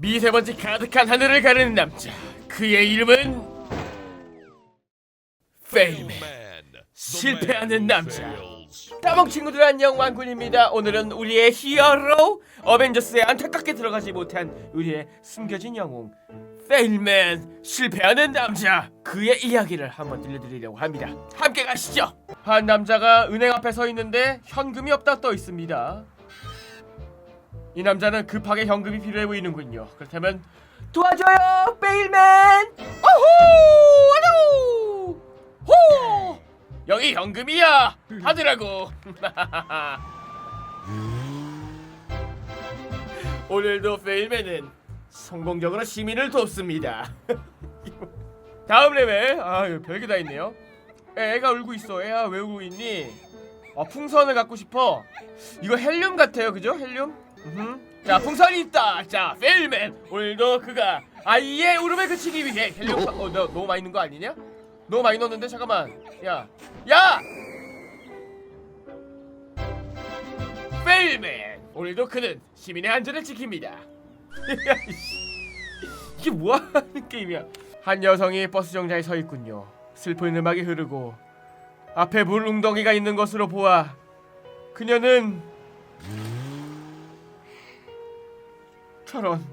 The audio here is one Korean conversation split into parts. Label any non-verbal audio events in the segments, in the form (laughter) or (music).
미세먼지 가득한 하늘을 가르는 남자. 그의 이름은 페일맨. 실패하는 남자. 따봉 친구들 안녕 왕군입니다. 오늘은 우리의 히어로 어벤져스에 안타깝게 들어가지 못한 우리의 숨겨진 영웅 페일맨. 실패하는 남자. 그의 이야기를 한번 들려드리려고 합니다. 함께 가시죠. 한 남자가 은행 앞에 서 있는데 현금이 없다 떠 있습니다 이 남자는 급하게 현금이 필요해 보이는군요. 그렇다면 도와줘요, 베일맨. 오호, 아뇨, 호. 여기 현금이야. 하더라고. (laughs) 오늘도 베일맨은 성공적으로 시민을 돕습니다. (laughs) 다음 레벨. 아, 별게 다 있네요. 애가 울고 있어. 애야 왜 울고 있니? 아, 풍선을 갖고 싶어. 이거 헬륨 같아요, 그죠? 헬륨? 음흠. 자 풍선이 있다. 자 펠맨 오늘도 그가 아이의 울음을 그치기 위해 파... 어, 너 너무 많이 넣은 거 아니냐? 너무 많이 넣었는데? 잠깐만. 야 야! 펠맨 오늘도 그는 시민의 안전을 지킵니다. (laughs) 이게 뭐하는 게임이야? 한 여성이 버스 정차에 서 있군요. 슬픈 음악이 흐르고 앞에 물 웅덩이가 있는 것으로 보아 그녀는 저런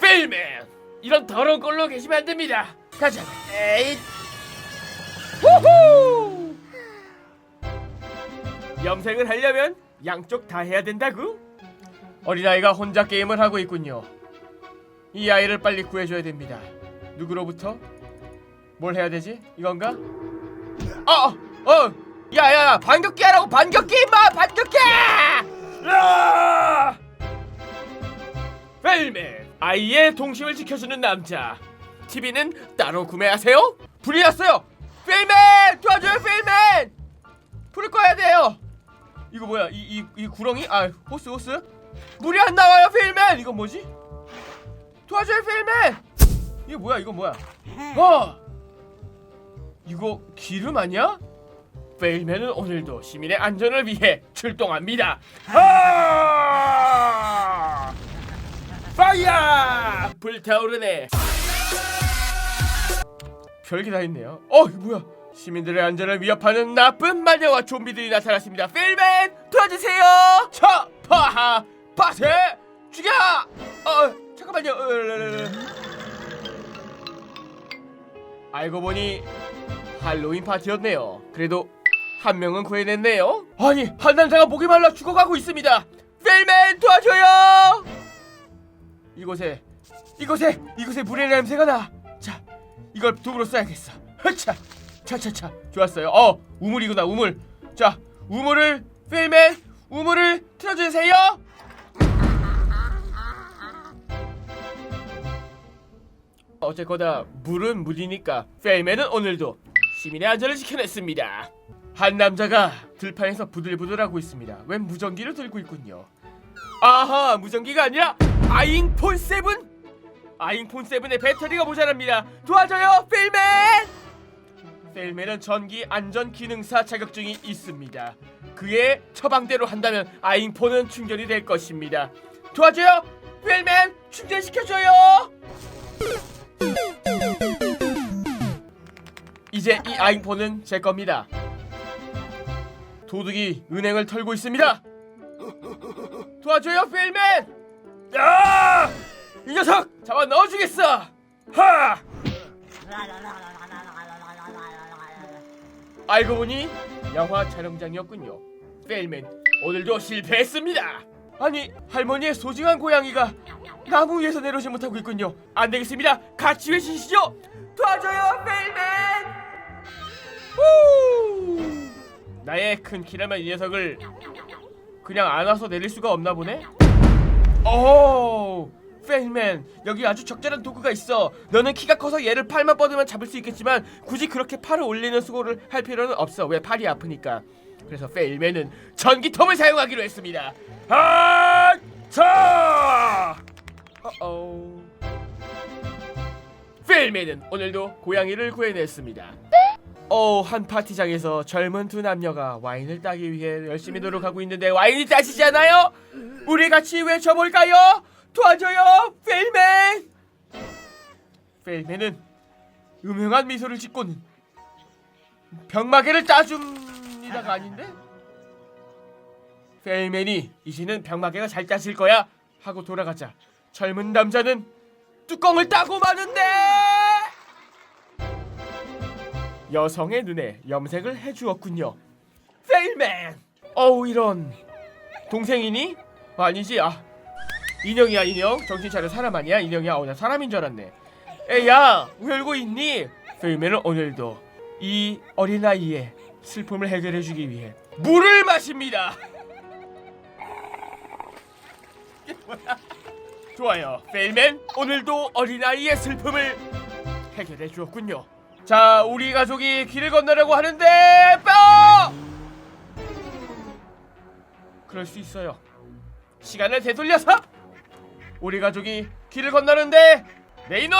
필맨 이런 더러운 꼴로 계시면 안 됩니다. 가자. 에잇. 후후! 염색을 하려면 양쪽 다 해야 된다고 어린아이가 혼자 게임을 하고 있군요. 이 아이를 빨리 구해줘야 됩니다. 누구로부터? 뭘 해야 되지? 이건가? 어 어 야야야 반격기 하라고 반격기 임마! 반격기! 아! 펠맨 아이의 동심을 지켜주는 남자. TV는 따로 구매하세요? 불이 났어요! 펠맨 도와줘요 펠맨 불을 꺼야 돼요! 이거 뭐야? 이 이 이 구렁이? 아 호스 호스? 물이 안 나와요 펠맨 이건 뭐지? 도와줘요 펠맨 이거 뭐야 이거 뭐야? 어! 이거 기름 아니야? 펠맨은 오늘도 시민의 안전을 위해 출동합니다. 아! 파이야! 불타오르네. 별게 다 있네요. 어, 이거 뭐야? 시민들의 안전을 위협하는 나쁜 마녀와 좀비들이 나타났습니다. 필맨 도와주세요. 차, 파하, 파세, 죽여! 어, 잠깐만요. 어, 르르르. 알고 보니 할로윈 파티였네요. 그래도 한 명은 구해냈네요. 아니, 한 남자가 목이 말라 죽어가고 있습니다. 필맨 도와줘요! 이곳에 이곳에 이곳에 물의 냄새가 나. 자, 이걸 도구로 써야겠어. 흐차, 차차차. 좋았어요. 어, 우물이구나 우물. 자, 우물을 필맨 우물을 틀어주세요. 어쨌거나 물은 물이니까 필맨은 오늘도 시민의 안전을 지켜냈습니다. 한 남자가 들판에서 부들부들하고 있습니다. 웬 무전기를 들고 있군요. 아하 무전기가 아니라 아잉폰 세븐? 아잉폰 세븐의 배터리가 모자랍니다. 도와줘요 필맨! 필맨은 전기 안전 기능사 자격증이 있습니다. 그의 처방대로 한다면 아잉폰은 충전이 될 것입니다. 도와줘요 필맨! 충전시켜줘요! 이제 이 아잉폰은 제 겁니다. 도둑이 은행을 털고 있습니다. 도와줘요 필맨 야! 이 녀석 잡아 넣어주겠어 하! 알고 보니 영화 촬영장이었군요 필맨 오늘도 실패했습니다 아니 할머니의 소중한 고양이가 나무 위에서 내려오지 못하고 있군요 안 되겠습니다 같이 외치시죠 도와줘요 필맨 후! 나의 큰 키라면 이 녀석을 그냥 안아서 내릴 수가 없나 보네? 오, 팬맨 여기 아주 적절한 도구가 있어. 너는 키가 커서 얘를 팔만 뻗으면 잡을 수 있겠지만 굳이 그렇게 팔을 올리는 수고를 할 필요는 없어. 왜 팔이 아프니까. 그래서 펠맨은 전기톱을 사용하기로 했습니다. 아, 자, 어, 펠맨은 오늘도 고양이를 구해냈습니다. 어, 한 파티장에서 젊은 두 남녀가 와인을 따기 위해 열심히 노력하고 있는데 와인이 따시지 않아요? 우리 같이 외쳐볼까요? 도와줘요, 페일맨은 음흉한 미소를 짓고는 병마개를 따줍니다가 아닌데 페일맨이 이제는 병마개가 잘 따질 거야 하고 돌아가자 젊은 남자는 뚜껑을 따고 마는데 여성의 눈에 염색을 해주었군요. 페일맨! 어우 이런. 동생이니? 아니지 아. 인형이야 인형. 정신 차려 사람 아니야. 인형이야 어나 사람인 줄 알았네. 에야 왜 울고 있니? 페일맨은 오늘도 이 어린 아이의 슬픔을 해결해주기 위해 물을 마십니다. 좋아요. 페일맨 오늘도 어린아이의 슬픔을 해결해 주었군요 자 우리 가족이 길을 건너려고 하는데 뿅 그럴 수 있어요. 시간을 되돌려서 우리 가족이 길을 건너는데 내 이놈!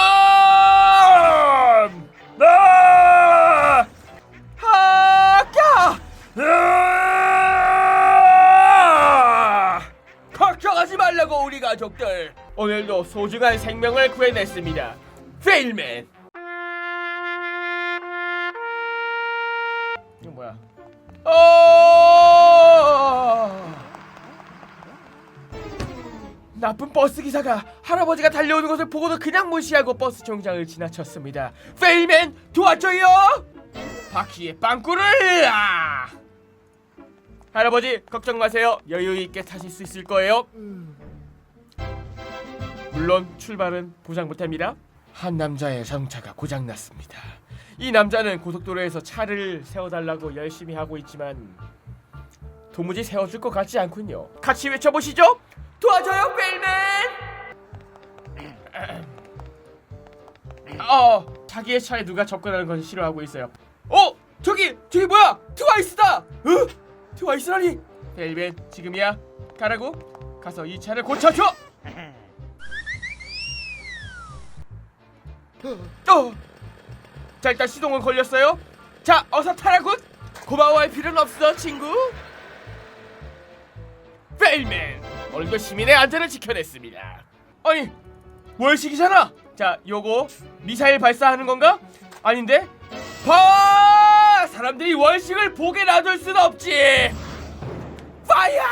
나! 하까! 걱정하지 말라고 우리 가족들. 오늘도 소중한 생명을 구해냈습니다. 페일맨 나쁜 버스 기사가 할아버지가 달려오는 것을 보고도 그냥 무시하고 버스 정장을 지나쳤습니다. 페일맨 도와줘요! 바퀴에 빵꾸를! 아! 할아버지 걱정 마세요. 여유 있게 타실 수 있을 거예요. 물론 출발은 보장 못합니다. 한 남자의 자동차가 고장 났습니다. 이 남자는 고속도로에서 차를 세워달라고 열심히 하고 있지만 도무지 세워줄 것 같지 않군요. 같이 외쳐보시죠. 도와줘요, 벨맨. 어, 자기의 차에 누가 접근하는 것을 싫어하고 있어요. 어, 저기, 저기 뭐야? 트와이스다. 어? 트와이스라니? 벨맨, 지금이야. 가라고. 가서 이 차를 고쳐줘. 어. 자, 일단 시동은 걸렸어요. 자, 어서 타라고. 고마워할 필요는 없어, 친구. 벨맨 오늘도 시민의 안전을 지켜냈습니다. 아니 월식이잖아. 자, 요거 미사일 발사하는 건가? 아닌데? 봐! 사람들이 월식을 보게 놔둘 순 없지. 파이어!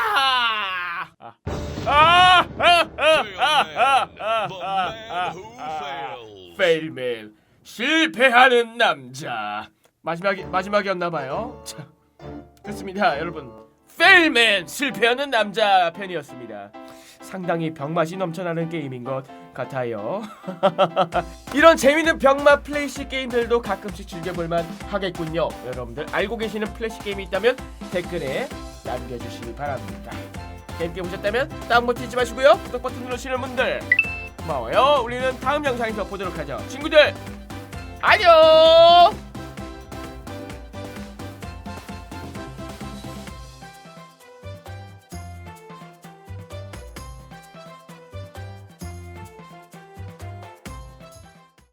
페일맨 실패하는 남자 마지막이 마지막이었나 봐요. 자, 그렇습니다, 여러분. 페일맨 실패하는 남자 편이었습니다. 상당히 병맛이 넘쳐나는 게임인 것 같아요. (laughs) 이런 재밌는 병맛 플래시 게임들도 가끔씩 즐겨볼만 하겠군요. 여러분들 알고 계시는 플래시 게임이 있다면 댓글에 남겨주시기 바랍니다. 재밌게 보셨다면 다운 버튼 잊지 마시고요. 구독 버튼 누르시는 분들 고마워요. 우리는 다음 영상에서 보도록 하죠. 친구들 안녕.